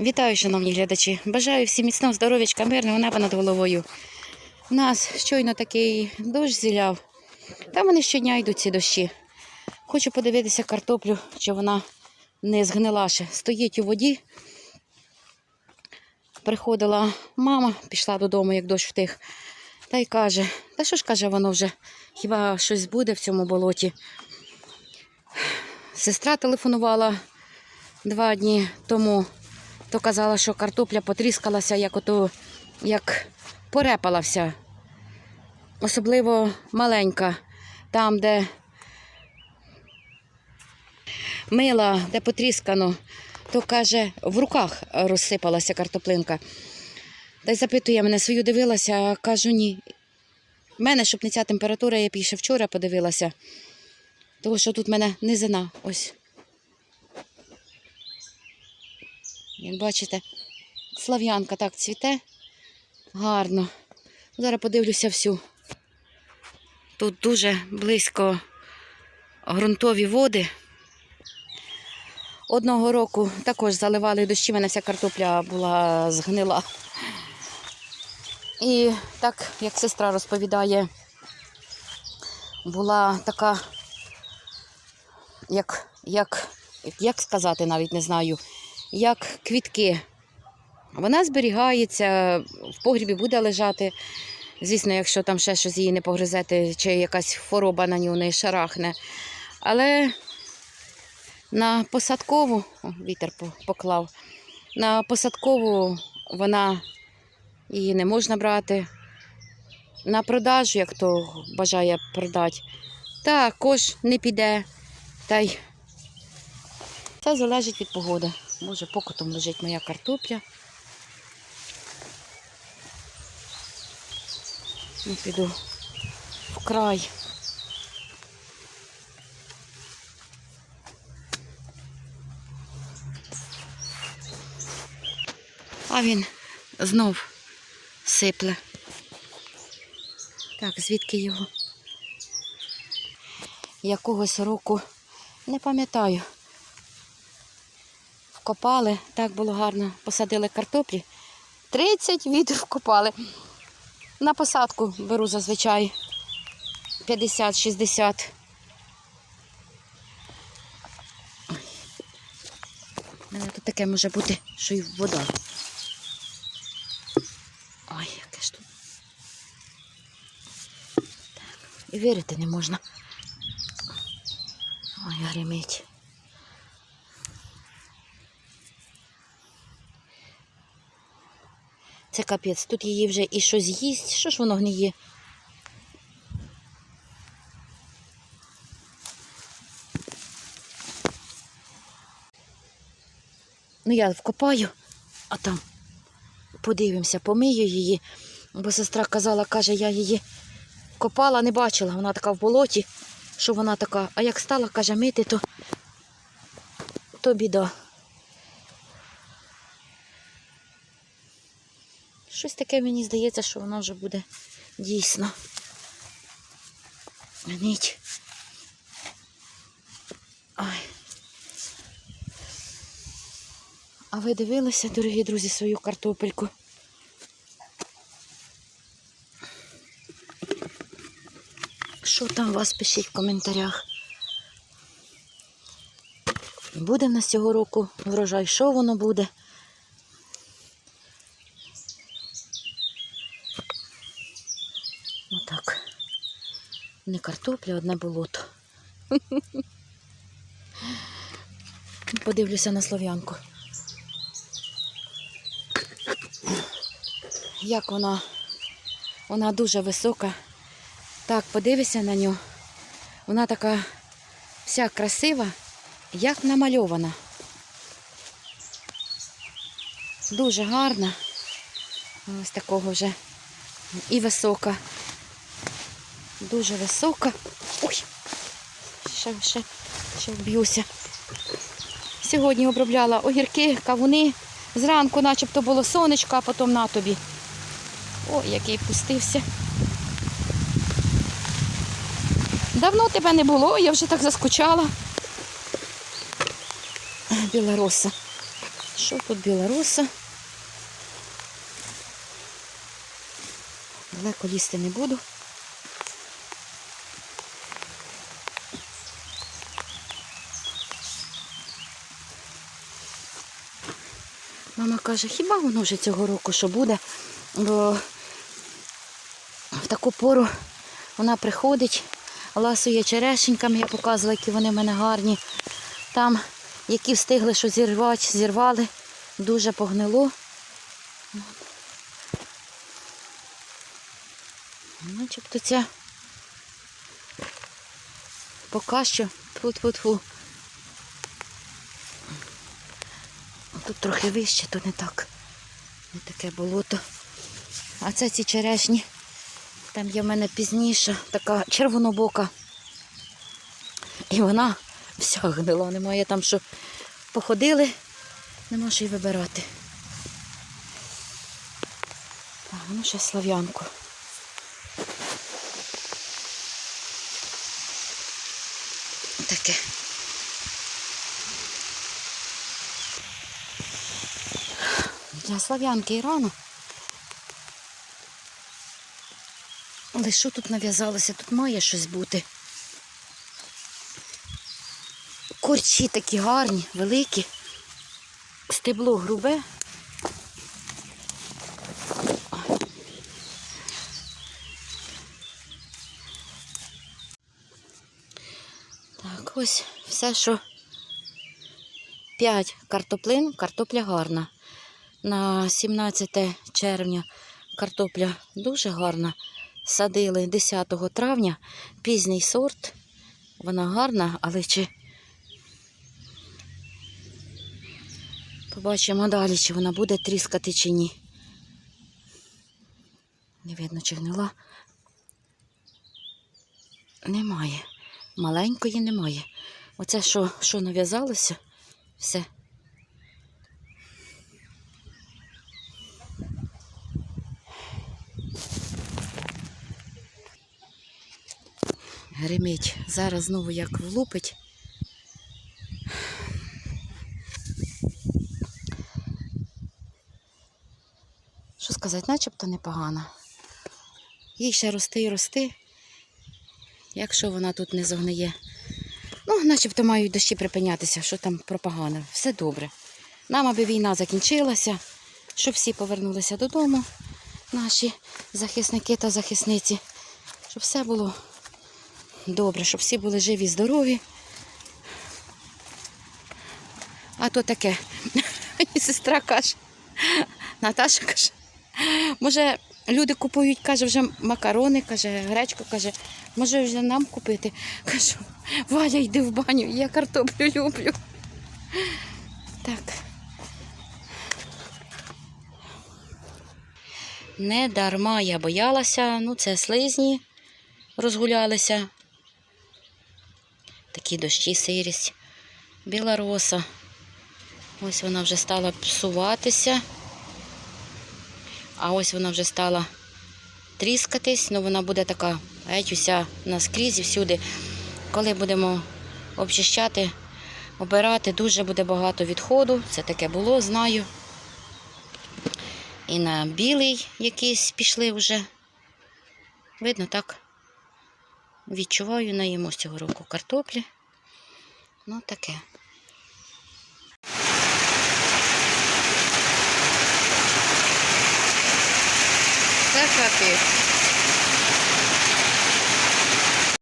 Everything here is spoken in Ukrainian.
Вітаю, шановні глядачі. Бажаю всім міцного здоров'ячка, мирного неба над головою. У нас щойно такий дощ зіляв. Та вони щодня йдуть ці дощі. Хочу подивитися картоплю, чи вона не згнила ще. Стоїть у воді. Приходила мама, пішла додому, як дощ втих. Та й каже: та що ж каже воно вже? Хіба щось буде в цьому болоті? Сестра телефонувала два дні тому, то казала, що картопля потріскалася, як ото, як порепала вся. Особливо маленька, там, де мила, де потріскано, то каже, в руках розсипалася картоплинка. Та й запитує мене, свою дивилася, кажу ні. В мене, щоб не ця температура, я більше вчора подивилася. Тому що тут в мене низина. Ось. Як бачите, слав'янка так цвіте. Гарно. Зараз подивлюся всю. Тут дуже близько ґрунтові води. Одного року також заливали дощі, мене вся картопля була згнила. І так, як сестра розповідає, була така, як, як, як сказати, навіть не знаю, як квітки. Вона зберігається, в погрібі буде лежати. Звісно, якщо там ще щось її не погризете, чи якась хвороба на нього не шарахне. Але на посадкову, о, вітер поклав, на посадкову вона її не можна брати. На продажу, як то бажає продати, також не піде. Та й це залежить від погоди. Може, покотом лежить моя картопля. Ну, піду в край. А він знов сипле. Так, звідки його? Якогось року не пам'ятаю. Вкопали, так було гарно. Посадили картоплі. 30 відер вкопали. На посадку беру зазвичай 50-60. У мене тут таке може бути, що й вода. Ой, яке ж тут. Так. І вірити не можна. Ой, гримить. Це капець. Тут її вже і щось їсть. Що ж воно гниє? Ну, я вкопаю, а там подивимося, помию її. Бо сестра казала, каже, я її копала, не бачила. Вона така в болоті, що вона така. А як стала, каже, мити, то, то біда. Щось таке мені здається, що воно вже буде дійсно. Гніть. Ой. А ви дивилися, дорогі друзі, свою картопельку? Що там у вас пишіть в коментарях? Буде в нас цього року врожай, що воно буде? Не картопля, одне болото. Подивлюся на слов'янку. Як вона, вона дуже висока. Так, подивися на нього. Вона така вся красива, як намальована. Дуже гарна. Ось такого вже і висока. Дуже висока. Ой, ще, ще, ще вб'юся. Сьогодні обробляла огірки, кавуни. Зранку начебто було сонечко, а потім на тобі. Ой, який пустився. Давно тебе не було, я вже так заскучала. Білороса. Що тут білоруса? Далеко лізти не буду. Мама каже, хіба воно вже цього року що буде? Бо в таку пору вона приходить, ласує черешеньками, я показувала, які вони в мене гарні. Там, які встигли що зірвати, зірвали, дуже погнило. Начебто ця поки що тьфу-тьфу-тьфу. Тут трохи вище, то не так. Не таке болото. А це ці черешні. Там є в мене пізніше така червонобока. І вона вся гнила. Немає там, що походили, нема що й вибирати. А, ну ще слав'янку. Таке. Для слав'янки і рано. Але що тут нав'язалося? Тут має щось бути. Корчі такі гарні, великі. Стебло грубе. Так, ось все, що 5 картоплин, картопля гарна. На 17 червня картопля дуже гарна. Садили 10 травня, пізній сорт. Вона гарна, але чи побачимо далі, чи вона буде тріскати чи ні. Не видно, чи гнила. Немає. Маленької немає. Оце що, що нав'язалося, все. Гримить. Зараз знову як влупить. Що сказати, начебто непогано. Їй ще рости і рости, якщо вона тут не зогниє. Ну, начебто мають дощі припинятися, що там пропаганда. Все добре. Нам, аби війна закінчилася, щоб всі повернулися додому, наші захисники та захисниці, щоб все було добре, щоб всі були живі, здорові. А то таке. Мені сестра каже, Наташа каже, може, люди купують, каже, вже макарони, каже, гречку, каже, може вже нам купити. Кажу, Валя, йди в баню, я картоплю люблю. Так. Не дарма я боялася, ну це слизні розгулялися. Такі дощі сирість. Біла роса. Ось вона вже стала псуватися. А ось вона вже стала тріскатись, ну вона буде така геть уся наскрізь і всюди. Коли будемо обчищати, обирати, дуже буде багато відходу. Це таке було, знаю. І на білий якийсь пішли вже. Видно, так? Відчуваю, наїмо цього року картоплі. Ну, таке. Це капець.